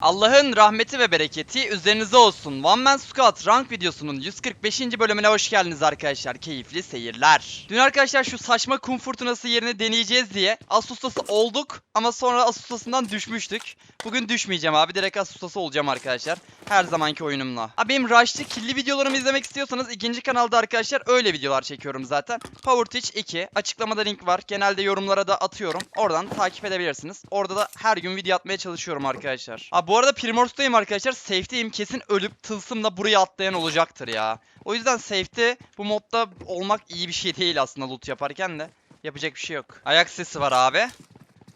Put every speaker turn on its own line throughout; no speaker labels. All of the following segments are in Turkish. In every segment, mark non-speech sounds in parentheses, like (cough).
Allah'ın rahmeti ve bereketi üzerinize olsun. One Man Squad rank videosunun 145. bölümüne hoş geldiniz arkadaşlar. Keyifli seyirler. Dün arkadaşlar şu saçma kum fırtınası yerini deneyeceğiz diye Asus'tası olduk ama sonra Asus'tasından düşmüştük. Bugün düşmeyeceğim abi. Direkt Asus'tası olacağım arkadaşlar. Her zamanki oyunumla. Abi benim Rush'lı killi videolarımı izlemek istiyorsanız ikinci kanalda arkadaşlar öyle videolar çekiyorum zaten. Power Teach 2. Açıklamada link var. Genelde yorumlara da atıyorum. Oradan takip edebilirsiniz. Orada da her gün video atmaya çalışıyorum arkadaşlar. Abi bu arada Primors'tayım arkadaşlar. Safety'yim. Kesin ölüp tılsımla buraya atlayan olacaktır ya. O yüzden safety bu modda olmak iyi bir şey değil aslında loot yaparken de. Yapacak bir şey yok. Ayak sesi var abi.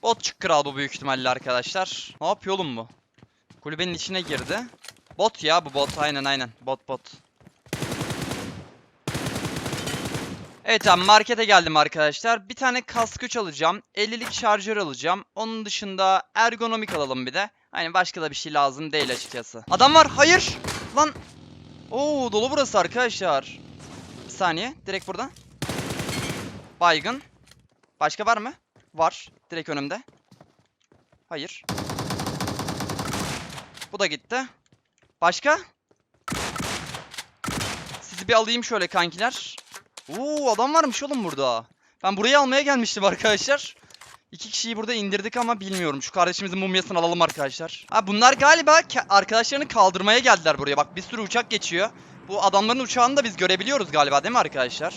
Botçuk kral bu büyük ihtimalle arkadaşlar. Ne yapıyor oğlum bu? Kulübenin içine girdi. Bot ya bu bot aynen aynen. Bot bot. Evet abi markete geldim arkadaşlar. Bir tane kask alacağım. 50'lik şarjör alacağım. Onun dışında ergonomik alalım bir de. Hani başka da bir şey lazım değil açıkçası. Adam var. Hayır. Lan. Oo dolu burası arkadaşlar. Bir saniye. Direkt burada. Baygın. Başka var mı? Var. Direkt önümde. Hayır. Bu da gitti. Başka? Sizi bir alayım şöyle kankiler. Oo adam varmış oğlum burada. Ben burayı almaya gelmiştim arkadaşlar. İki kişiyi burada indirdik ama bilmiyorum. Şu kardeşimizin mumyasını alalım arkadaşlar. Ha bunlar galiba arkadaşlarını kaldırmaya geldiler buraya. Bak bir sürü uçak geçiyor. Bu adamların uçağını da biz görebiliyoruz galiba değil mi arkadaşlar?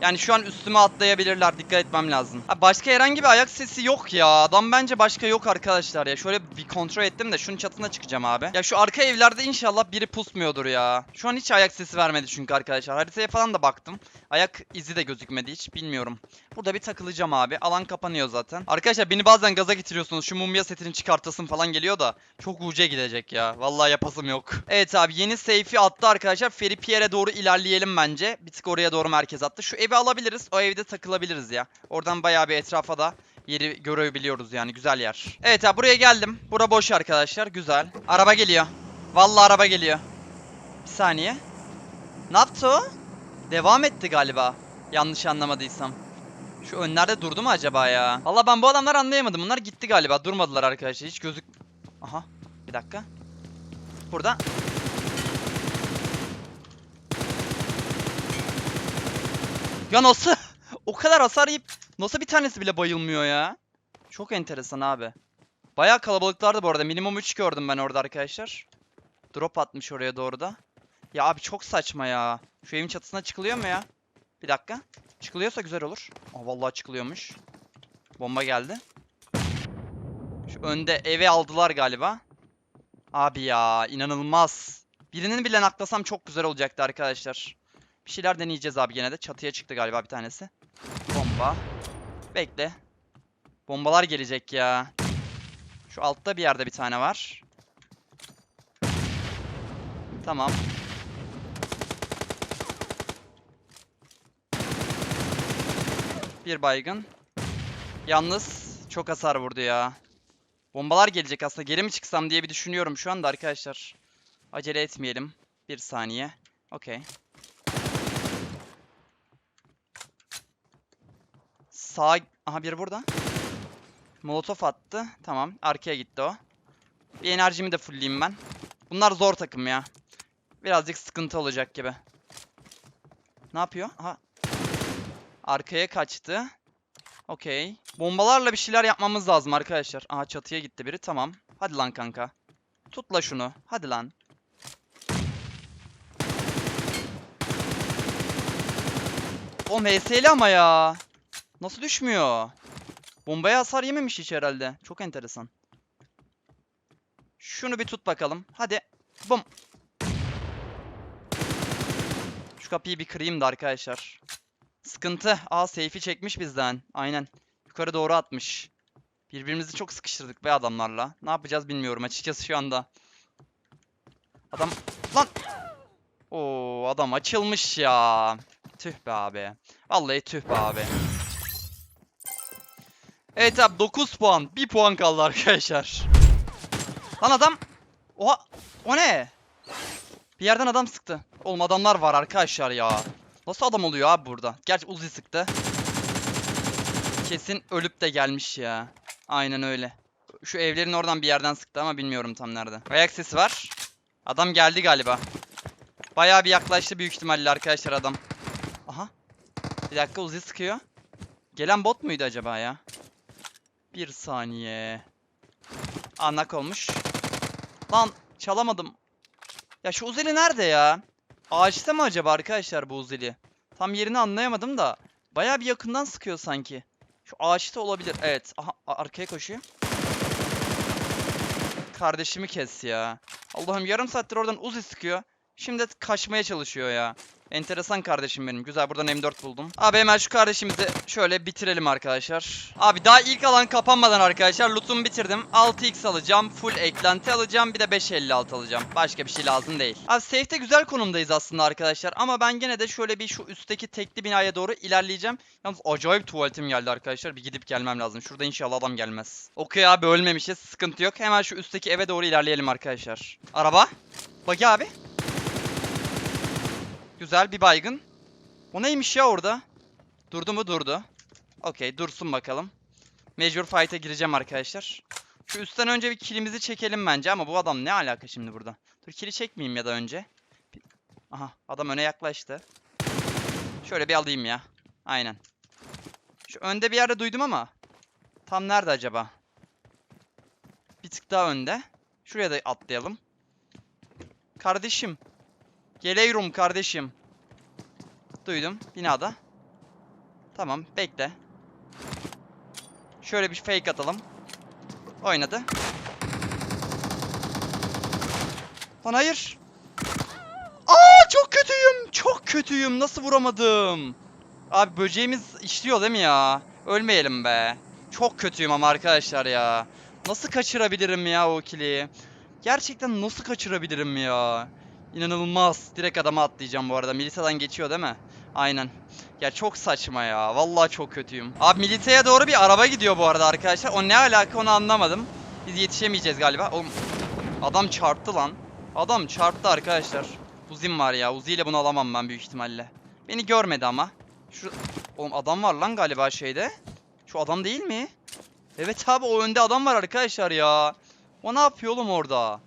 Yani şu an üstüme atlayabilirler. Dikkat etmem lazım. Ha, başka herhangi bir ayak sesi yok ya. Adam bence başka yok arkadaşlar ya. Şöyle bir kontrol ettim de şunun çatısına çıkacağım abi. Ya şu arka evlerde inşallah biri pusmuyordur ya. Şu an hiç ayak sesi vermedi çünkü arkadaşlar. Haritaya falan da baktım. Ayak izi de gözükmedi hiç. Bilmiyorum. Burada bir takılacağım abi. Alan kapanıyor zaten. Arkadaşlar beni bazen gaza getiriyorsunuz. Şu mumya setini çıkartasım falan geliyor da. Çok uca gidecek ya. Vallahi yapasım yok. Evet abi yeni safe'i attı arkadaşlar. Ferry doğru ilerleyelim bence. Bir tık oraya doğru merkez attı. Şu evi alabiliriz. O evde takılabiliriz ya. Oradan bayağı bir etrafa da yeri görebiliyoruz yani. Güzel yer. Evet abi buraya geldim. Bura boş arkadaşlar. Güzel. Araba geliyor. Vallahi araba geliyor. Bir saniye. Ne yaptı o? Devam etti galiba. Yanlış anlamadıysam. Şu önlerde durdu mu acaba ya? Valla ben bu adamları anlayamadım. Bunlar gitti galiba. Durmadılar arkadaşlar. Hiç gözük... Aha. Bir dakika. Burada. Ya nasıl? (laughs) o kadar hasar yiyip nasıl bir tanesi bile bayılmıyor ya? Çok enteresan abi. Bayağı kalabalıklardı bu arada. Minimum 3 gördüm ben orada arkadaşlar. Drop atmış oraya doğru da. Ya abi çok saçma ya. Şu evin çatısına çıkılıyor mu ya? Bir dakika. Çıkılıyorsa güzel olur. Aa vallahi çıkılıyormuş. Bomba geldi. Şu önde eve aldılar galiba. Abi ya inanılmaz. Birinin bile naklasam çok güzel olacaktı arkadaşlar. Bir şeyler deneyeceğiz abi gene de. Çatıya çıktı galiba bir tanesi. Bomba. Bekle. Bombalar gelecek ya. Şu altta bir yerde bir tane var. Tamam. Bir baygın. Yalnız çok hasar vurdu ya. Bombalar gelecek aslında. Geri mi çıksam diye bir düşünüyorum şu anda arkadaşlar. Acele etmeyelim. Bir saniye. Okey. Sağ... Aha biri burada. Molotof attı. Tamam. Arkaya gitti o. Bir enerjimi de fullleyeyim ben. Bunlar zor takım ya. Birazcık sıkıntı olacak gibi. Ne yapıyor? Aha. Arkaya kaçtı. Okey. Bombalarla bir şeyler yapmamız lazım arkadaşlar. Aha çatıya gitti biri. Tamam. Hadi lan kanka. Tutla şunu. Hadi lan. Oğlum HS'li ama ya. Nasıl düşmüyor? Bombaya hasar yememiş hiç herhalde. Çok enteresan. Şunu bir tut bakalım. Hadi. Bum. Şu kapıyı bir kırayım da arkadaşlar. Sıkıntı. Aa seyfi çekmiş bizden. Aynen. Yukarı doğru atmış. Birbirimizi çok sıkıştırdık be adamlarla. Ne yapacağız bilmiyorum açıkçası şu anda. Adam... Lan! Oo adam açılmış ya. Tüh be abi. Vallahi tüh be abi. Evet abi 9 puan. 1 puan kaldı arkadaşlar. Lan adam. Oha. O ne? Bir yerden adam sıktı. Oğlum adamlar var arkadaşlar ya. Nasıl adam oluyor abi burada? Gerçi Uzi sıktı. Kesin ölüp de gelmiş ya. Aynen öyle. Şu evlerin oradan bir yerden sıktı ama bilmiyorum tam nerede. Ayak sesi var. Adam geldi galiba. Bayağı bir yaklaştı büyük ihtimalle arkadaşlar adam. Aha. Bir dakika Uzi sıkıyor. Gelen bot muydu acaba ya? Bir saniye. Anak olmuş. Lan çalamadım. Ya şu Uzeli nerede ya? Ağaçta mı acaba arkadaşlar bu Uzeli? Tam yerini anlayamadım da. Bayağı bir yakından sıkıyor sanki. Şu ağaçta olabilir. Evet. Aha arkaya koşuyor. Kardeşimi kes ya. Allah'ım yarım saattir oradan Uzi sıkıyor. Şimdi kaçmaya çalışıyor ya. Enteresan kardeşim benim. Güzel buradan M4 buldum. Abi hemen şu kardeşimizi şöyle bitirelim arkadaşlar. Abi daha ilk alan kapanmadan arkadaşlar lootumu bitirdim. 6x alacağım. Full eklenti alacağım. Bir de 556 alacağım. Başka bir şey lazım değil. Abi safe'te güzel konumdayız aslında arkadaşlar. Ama ben gene de şöyle bir şu üstteki tekli binaya doğru ilerleyeceğim. Yalnız acayip tuvaletim geldi arkadaşlar. Bir gidip gelmem lazım. Şurada inşallah adam gelmez. Okey abi ölmemişiz. Sıkıntı yok. Hemen şu üstteki eve doğru ilerleyelim arkadaşlar. Araba. Bagi abi. Güzel bir baygın. O neymiş ya orada? Durdu mu? Durdu. Okey dursun bakalım. Major fight'a gireceğim arkadaşlar. Şu üstten önce bir kilimizi çekelim bence ama bu adam ne alaka şimdi burada? Dur kili çekmeyeyim ya da önce. Aha adam öne yaklaştı. Şöyle bir alayım ya. Aynen. Şu önde bir yerde duydum ama. Tam nerede acaba? Bir tık daha önde. Şuraya da atlayalım. Kardeşim. Geliyorum kardeşim. Duydum. Binada. Tamam. Bekle. Şöyle bir fake atalım. Oynadı. Lan hayır. Aa çok kötüyüm. Çok kötüyüm. Nasıl vuramadım? Abi böceğimiz işliyor değil mi ya? Ölmeyelim be. Çok kötüyüm ama arkadaşlar ya. Nasıl kaçırabilirim ya o kili? Gerçekten nasıl kaçırabilirim ya? İnanılmaz. Direkt adama atlayacağım bu arada. Milisa'dan geçiyor değil mi? Aynen. Ya çok saçma ya. Vallahi çok kötüyüm. Abi Milisa'ya doğru bir araba gidiyor bu arada arkadaşlar. O ne alaka onu anlamadım. Biz yetişemeyeceğiz galiba. Oğlum adam çarptı lan. Adam çarptı arkadaşlar. Uzim var ya. Uzi ile bunu alamam ben büyük ihtimalle. Beni görmedi ama. Şu Oğlum adam var lan galiba şeyde. Şu adam değil mi? Evet abi o önde adam var arkadaşlar ya. O ne yapıyor oğlum orada?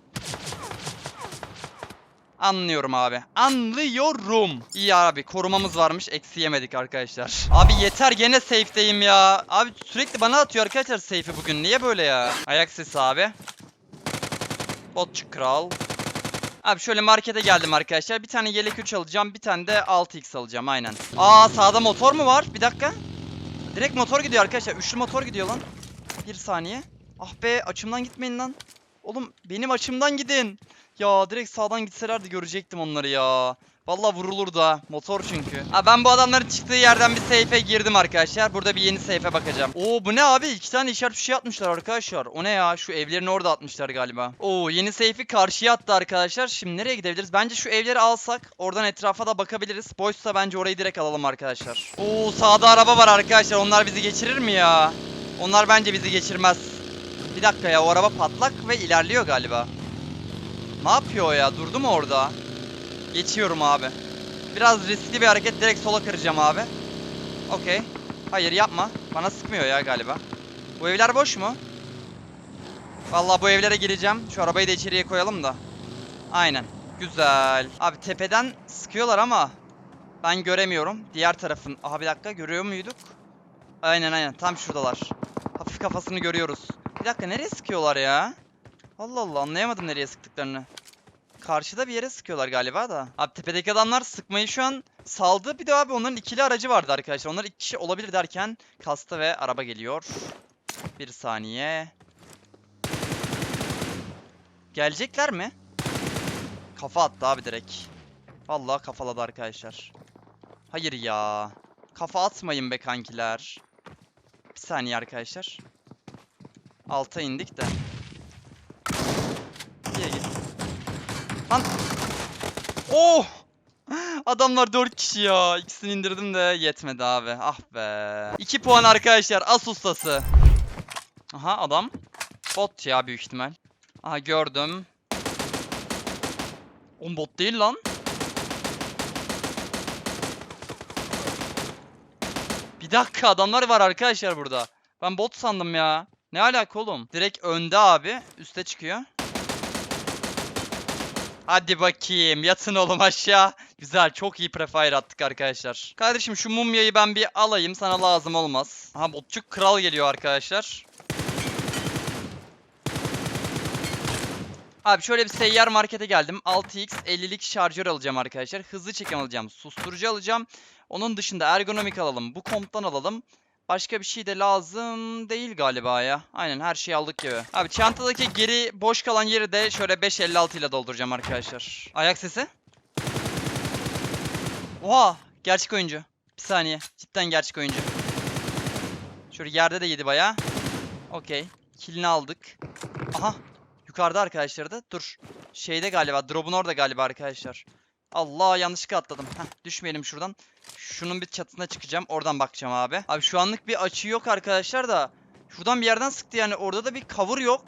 Anlıyorum abi. Anlıyorum. İyi abi korumamız varmış. Eksi yemedik arkadaşlar. Abi yeter gene safe'deyim ya. Abi sürekli bana atıyor arkadaşlar safe'i bugün. Niye böyle ya? Ayak sesi abi. Botçuk kral. Abi şöyle markete geldim arkadaşlar. Bir tane yelek 3 alacağım. Bir tane de 6x alacağım aynen. Aa sağda motor mu var? Bir dakika. Direkt motor gidiyor arkadaşlar. Üçlü motor gidiyor lan. Bir saniye. Ah be açımdan gitmeyin lan. Oğlum benim açımdan gidin. Ya direkt sağdan gitselerdi görecektim onları ya. Vallahi vurulurdu ha. Motor çünkü. Ha ben bu adamların çıktığı yerden bir safe'e girdim arkadaşlar. Burada bir yeni safe'e bakacağım. Oo bu ne abi? İki tane işaret bir şey atmışlar arkadaşlar. O ne ya? Şu evlerin orada atmışlar galiba. Oo yeni safe'i karşıya attı arkadaşlar. Şimdi nereye gidebiliriz? Bence şu evleri alsak oradan etrafa da bakabiliriz. Boşsa bence orayı direkt alalım arkadaşlar. Oo sağda araba var arkadaşlar. Onlar bizi geçirir mi ya? Onlar bence bizi geçirmez. Bir dakika ya o araba patlak ve ilerliyor galiba. Ne yapıyor ya? Durdu mu orada? Geçiyorum abi. Biraz riskli bir hareket. Direkt sola kıracağım abi. Okey. Hayır yapma. Bana sıkmıyor ya galiba. Bu evler boş mu? Vallahi bu evlere gireceğim. Şu arabayı da içeriye koyalım da. Aynen. Güzel. Abi tepeden sıkıyorlar ama ben göremiyorum. Diğer tarafın. Aha bir dakika görüyor muyduk? Aynen aynen. Tam şuradalar. Hafif kafasını görüyoruz. Bir dakika nereye sıkıyorlar ya? Allah Allah anlayamadım nereye sıktıklarını. Karşıda bir yere sıkıyorlar galiba da. Abi tepedeki adamlar sıkmayı şu an saldı. Bir de abi onların ikili aracı vardı arkadaşlar. Onlar iki kişi olabilir derken kasta ve araba geliyor. Bir saniye. Gelecekler mi? Kafa attı abi direkt. Vallahi kafaladı arkadaşlar. Hayır ya. Kafa atmayın be kankiler. Bir saniye arkadaşlar. Alta indik de. Niye git? Lan. Oh! Adamlar 4 kişi ya. İkisini indirdim de yetmedi abi. Ah be. 2 puan arkadaşlar. As ustası. Aha adam. Bot ya büyük ihtimal. Aha gördüm. Oğlum bot değil lan. Bir dakika adamlar var arkadaşlar burada. Ben bot sandım ya. Ne alaka oğlum? Direkt önde abi. Üste çıkıyor. Hadi bakayım. Yatın oğlum aşağı. Güzel. Çok iyi prefire attık arkadaşlar. Kardeşim şu mumyayı ben bir alayım. Sana lazım olmaz. Aha botçuk kral geliyor arkadaşlar. Abi şöyle bir seyyar markete geldim. 6x 50'lik şarjör alacağım arkadaşlar. Hızlı çekim alacağım. Susturucu alacağım. Onun dışında ergonomik alalım. Bu komptan alalım. Başka bir şey de lazım değil galiba ya. Aynen her şeyi aldık gibi. Abi çantadaki geri boş kalan yeri de şöyle 5.56 ile dolduracağım arkadaşlar. Ayak sesi. Oha! Gerçek oyuncu. Bir saniye. Cidden gerçek oyuncu. Şöyle yerde de yedi bayağı. Okey. Kilini aldık. Aha. Yukarıda arkadaşlar da. Dur. Şeyde galiba. Drop'un orada galiba arkadaşlar. Allah yanlışlıkla atladım. Heh, düşmeyelim şuradan. Şunun bir çatısına çıkacağım. Oradan bakacağım abi. Abi şu anlık bir açı yok arkadaşlar da. Şuradan bir yerden sıktı yani. Orada da bir cover yok.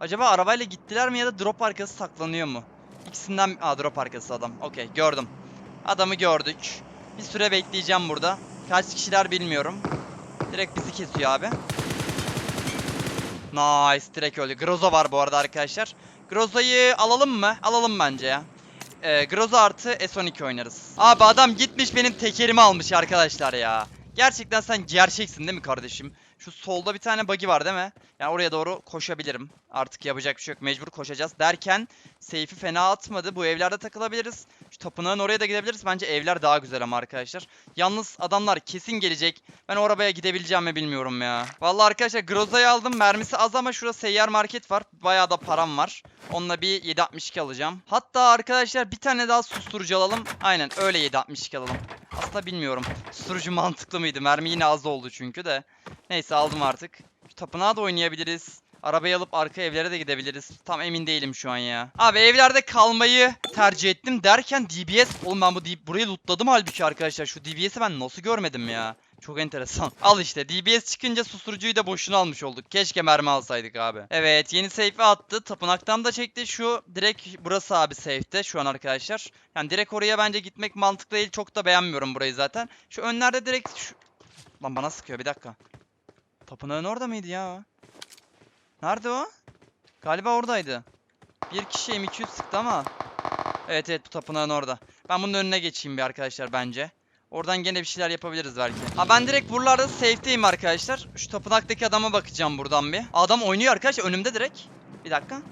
Acaba arabayla gittiler mi ya da drop arkası saklanıyor mu? İkisinden... Aa drop arkası adam. Okey gördüm. Adamı gördük. Bir süre bekleyeceğim burada. Kaç kişiler bilmiyorum. Direkt bizi kesiyor abi. Nice. Direkt öldü. Groza var bu arada arkadaşlar. Groza'yı alalım mı? Alalım bence ya. Ee, Groza artı S12 oynarız. Abi adam gitmiş benim tekerimi almış arkadaşlar ya. Gerçekten sen gerçeksin değil mi kardeşim? Şu solda bir tane buggy var değil mi? Yani oraya doğru koşabilirim. Artık yapacak bir şey yok. Mecbur koşacağız. Derken seyfi fena atmadı. Bu evlerde takılabiliriz. Şu tapınağın oraya da gidebiliriz. Bence evler daha güzel ama arkadaşlar. Yalnız adamlar kesin gelecek. Ben o arabaya gidebileceğim mi bilmiyorum ya. Vallahi arkadaşlar Groza'yı aldım. Mermisi az ama şurada seyyar market var. Bayağı da param var. Onunla bir 7.62 alacağım. Hatta arkadaşlar bir tane daha susturucu alalım. Aynen öyle 7.62 alalım. Aslında bilmiyorum. Susturucu mantıklı mıydı? Mermi yine az oldu çünkü de. Neyse aldım artık. Şu tapınağa da oynayabiliriz. Arabayı alıp arka evlere de gidebiliriz. Tam emin değilim şu an ya. Abi evlerde kalmayı tercih ettim derken DBS... Oğlum ben bu burayı lootladım halbuki arkadaşlar. Şu DBS'i ben nasıl görmedim ya. Çok enteresan. (laughs) Al işte DBS çıkınca susturucuyu da boşuna almış olduk. Keşke mermi alsaydık abi. Evet yeni safe'i attı. Tapınaktan da çekti. Şu direkt burası abi safe'te şu an arkadaşlar. Yani direkt oraya bence gitmek mantıklı değil. Çok da beğenmiyorum burayı zaten. Şu önlerde direkt şu... Lan bana sıkıyor bir dakika. Tapınağın orada mıydı ya? Nerede o? Galiba oradaydı. Bir kişi M200 sıktı ama. Evet evet bu tapınağın orada. Ben bunun önüne geçeyim bir arkadaşlar bence. Oradan gene bir şeyler yapabiliriz belki. Ha ben direkt buralarda safe'teyim arkadaşlar. Şu tapınaktaki adama bakacağım buradan bir. Adam oynuyor arkadaşlar önümde direkt. Bir dakika.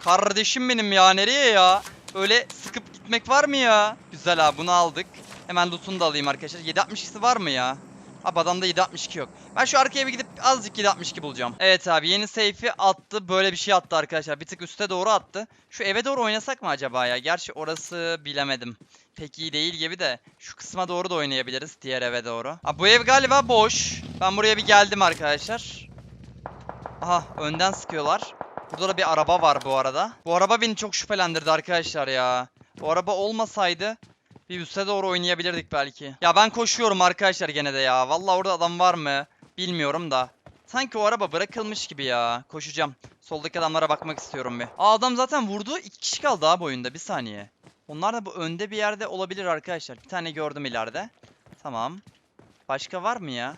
Kardeşim benim ya nereye ya? Öyle sıkıp gitmek var mı ya? Güzel abi bunu aldık. Hemen loot'unu da alayım arkadaşlar. 7.62'si var mı ya? Abi adamda 7.62 yok. Ben şu arkaya bir gidip azıcık 7.62 bulacağım. Evet abi yeni safe'i attı. Böyle bir şey attı arkadaşlar. Bir tık üste doğru attı. Şu eve doğru oynasak mı acaba ya? Gerçi orası bilemedim. Pek iyi değil gibi de. Şu kısma doğru da oynayabiliriz. Diğer eve doğru. Abi bu ev galiba boş. Ben buraya bir geldim arkadaşlar. Aha önden sıkıyorlar. Burada da bir araba var bu arada. Bu araba beni çok şüphelendirdi arkadaşlar ya. Bu araba olmasaydı bir üste doğru oynayabilirdik belki. Ya ben koşuyorum arkadaşlar gene de ya. Vallahi orada adam var mı? Bilmiyorum da. Sanki o araba bırakılmış gibi ya. Koşacağım. Soldaki adamlara bakmak istiyorum bir. Aa adam zaten vurdu. İki kişi kaldı abi oyunda. Bir saniye. Onlar da bu önde bir yerde olabilir arkadaşlar. Bir tane gördüm ileride. Tamam. Başka var mı ya?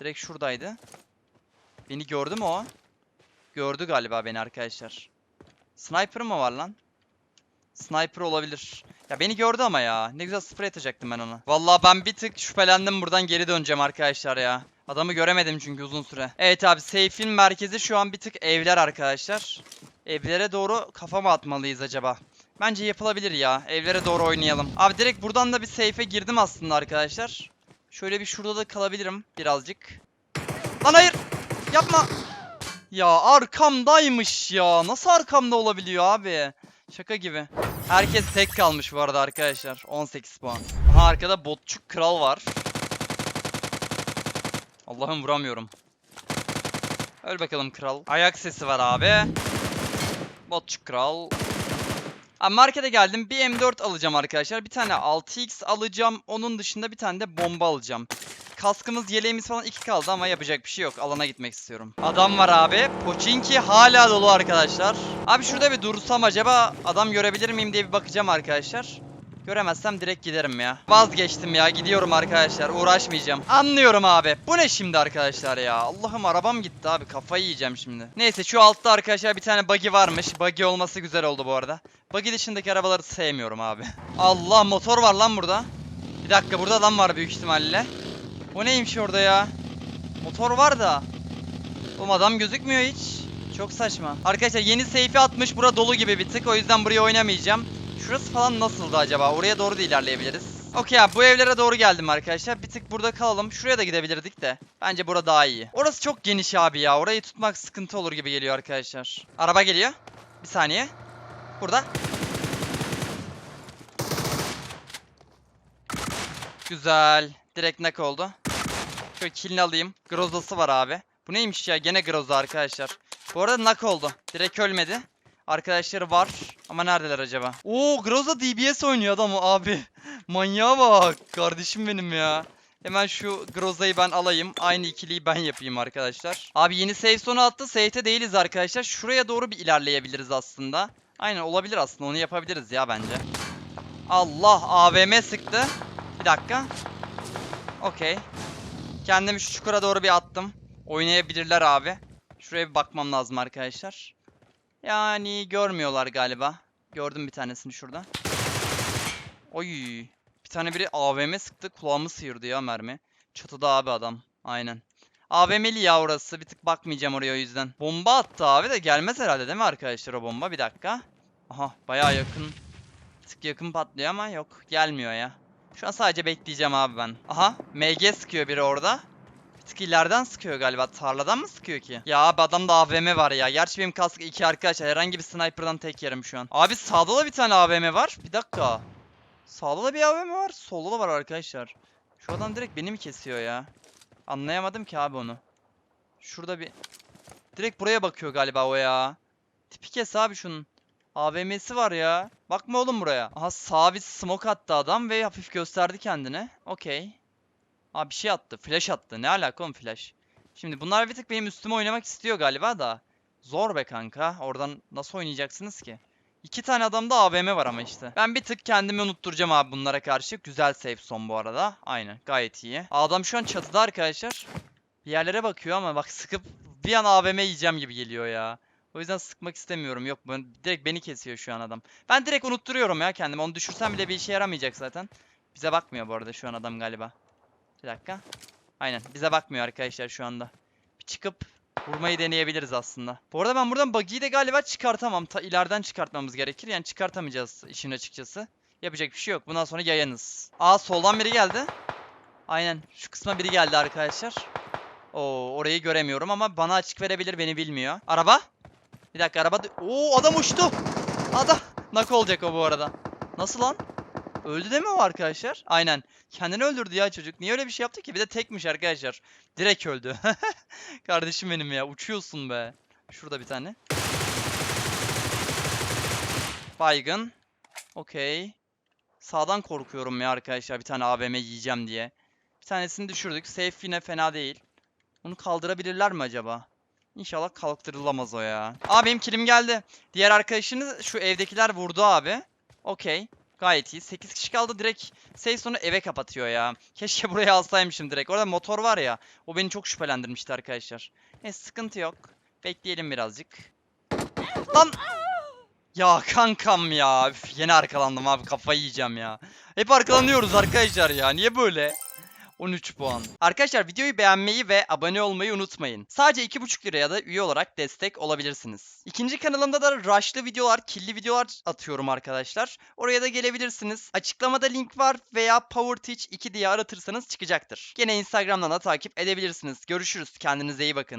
Direkt şuradaydı. Beni gördü mü o? Gördü galiba beni arkadaşlar. Sniper mı var lan? Sniper olabilir. Ya beni gördü ama ya. Ne güzel sprey atacaktım ben ona. Vallahi ben bir tık şüphelendim buradan geri döneceğim arkadaşlar ya. Adamı göremedim çünkü uzun süre. Evet abi safe'in merkezi şu an bir tık evler arkadaşlar. Evlere doğru kafa mı atmalıyız acaba? Bence yapılabilir ya. Evlere doğru oynayalım. Abi direkt buradan da bir safe'e girdim aslında arkadaşlar. Şöyle bir şurada da kalabilirim birazcık. Lan hayır! Yapma! Ya arkamdaymış ya. Nasıl arkamda olabiliyor abi? Şaka gibi. Herkes tek kalmış bu arada arkadaşlar. 18 puan. Aha arkada botçuk kral var. Allah'ım vuramıyorum. Öl bakalım kral. Ayak sesi var abi. Botçuk kral. Abi markete geldim. Bir M4 alacağım arkadaşlar. Bir tane 6x alacağım. Onun dışında bir tane de bomba alacağım. Kaskımız, yeleğimiz falan iki kaldı ama yapacak bir şey yok. Alana gitmek istiyorum. Adam var abi. Pochinki hala dolu arkadaşlar. Abi şurada bir dursam acaba adam görebilir miyim diye bir bakacağım arkadaşlar. Göremezsem direkt giderim ya. Vazgeçtim ya gidiyorum arkadaşlar uğraşmayacağım. Anlıyorum abi. Bu ne şimdi arkadaşlar ya? Allah'ım arabam gitti abi kafayı yiyeceğim şimdi. Neyse şu altta arkadaşlar bir tane buggy varmış. Buggy olması güzel oldu bu arada. Buggy dışındaki arabaları sevmiyorum abi. Allah motor var lan burada. Bir dakika burada adam var büyük ihtimalle. O neymiş orada ya? Motor var da. Oğlum adam gözükmüyor hiç. Çok saçma. Arkadaşlar yeni seyfi atmış. Bura dolu gibi bir tık. O yüzden buraya oynamayacağım. Şurası falan nasıldı acaba? Oraya doğru da ilerleyebiliriz. Okey abi bu evlere doğru geldim arkadaşlar. Bir tık burada kalalım. Şuraya da gidebilirdik de. Bence bura daha iyi. Orası çok geniş abi ya. Orayı tutmak sıkıntı olur gibi geliyor arkadaşlar. Araba geliyor. Bir saniye. Burada. Güzel. Direkt nak oldu. Şöyle killini alayım. Grozası var abi. Bu neymiş ya? Gene Groza arkadaşlar. Bu arada nak oldu. Direkt ölmedi. Arkadaşları var. Ama neredeler acaba? Oo Groza DBS oynuyor adam abi. (laughs) Manyağa bak. Kardeşim benim ya. Hemen şu Groza'yı ben alayım. Aynı ikiliyi ben yapayım arkadaşlar. Abi yeni save sonu attı. Save'te değiliz arkadaşlar. Şuraya doğru bir ilerleyebiliriz aslında. Aynen olabilir aslında. Onu yapabiliriz ya bence. Allah AVM sıktı. Bir dakika. Okey. Kendimi şu çukura doğru bir attım. Oynayabilirler abi. Şuraya bir bakmam lazım arkadaşlar. Yani görmüyorlar galiba. Gördüm bir tanesini şurada. Oy. Bir tane biri AVM sıktı. Kulağımı sıyırdı ya mermi. Çatıda abi adam. Aynen. AVM'li ya orası. Bir tık bakmayacağım oraya o yüzden. Bomba attı abi de gelmez herhalde değil mi arkadaşlar o bomba? Bir dakika. Aha bayağı yakın. Bir tık yakın patlıyor ama yok. Gelmiyor ya. Şu an sadece bekleyeceğim abi ben. Aha MG sıkıyor biri orada. Bir sıkıyor galiba. Tarladan mı sıkıyor ki? Ya abi adamda AVM var ya. Gerçi benim kask iki arkadaşlar. Herhangi bir sniper'dan tek yerim şu an. Abi sağda da bir tane AVM var. Bir dakika. Sağda da bir AVM var. Solda da var arkadaşlar. Şu adam direkt beni mi kesiyor ya? Anlayamadım ki abi onu. Şurada bir... Direkt buraya bakıyor galiba o ya. Tipi kes abi şunun. AVM'si var ya. Bakma oğlum buraya. Aha sağa bir smoke attı adam ve hafif gösterdi kendini. Okey. Aa bir şey attı. Flash attı. Ne alaka oğlum flash? Şimdi bunlar bir tık benim üstüme oynamak istiyor galiba da. Zor be kanka. Oradan nasıl oynayacaksınız ki? İki tane adamda AVM var ama işte. Ben bir tık kendimi unutturacağım abi bunlara karşı. Güzel save son bu arada. Aynen gayet iyi. Adam şu an çatıda arkadaşlar. Bir yerlere bakıyor ama bak sıkıp bir an AVM yiyeceğim gibi geliyor ya. O yüzden sıkmak istemiyorum. Yok ben, direkt beni kesiyor şu an adam. Ben direkt unutturuyorum ya kendimi. Onu düşürsem bile bir işe yaramayacak zaten. Bize bakmıyor bu arada şu an adam galiba. Bir dakika. Aynen bize bakmıyor arkadaşlar şu anda. Bir çıkıp vurmayı deneyebiliriz aslında. Bu arada ben buradan buggy'yi de galiba çıkartamam. Ta ileriden çıkartmamız gerekir. Yani çıkartamayacağız işin açıkçası. Yapacak bir şey yok. Bundan sonra yayanız. Aa soldan biri geldi. Aynen şu kısma biri geldi arkadaşlar. Oo orayı göremiyorum ama bana açık verebilir beni bilmiyor. Araba? Bir dakika araba... Oo adam uçtu. Adam... Nak olacak o bu arada. Nasıl lan? Öldü değil mi o arkadaşlar? Aynen. Kendini öldürdü ya çocuk. Niye öyle bir şey yaptı ki? Bir de tekmiş arkadaşlar. Direkt öldü. (laughs) Kardeşim benim ya. Uçuyorsun be. Şurada bir tane. Baygın. Okey. Sağdan korkuyorum ya arkadaşlar. Bir tane AVM yiyeceğim diye. Bir tanesini düşürdük. Safe yine fena değil. Onu kaldırabilirler mi acaba? İnşallah kalktırılamaz o ya. Aa benim kilim geldi. Diğer arkadaşını şu evdekiler vurdu abi. Okey. Gayet iyi. 8 kişi kaldı direkt safe sonu eve kapatıyor ya. Keşke (laughs) buraya alsaymışım direkt. Orada motor var ya. O beni çok şüphelendirmişti arkadaşlar. Neyse sıkıntı yok. Bekleyelim birazcık. Lan! Ya kankam ya. Üf, yine arkalandım abi. Kafayı yiyeceğim ya. Hep arkalanıyoruz arkadaşlar ya. Niye böyle? 13 puan. Arkadaşlar videoyu beğenmeyi ve abone olmayı unutmayın. Sadece 2,5 liraya da üye olarak destek olabilirsiniz. İkinci kanalımda da rushlı videolar, killi videolar atıyorum arkadaşlar. Oraya da gelebilirsiniz. Açıklamada link var veya Power Teach 2 diye aratırsanız çıkacaktır. Gene Instagram'dan da takip edebilirsiniz. Görüşürüz. Kendinize iyi bakın.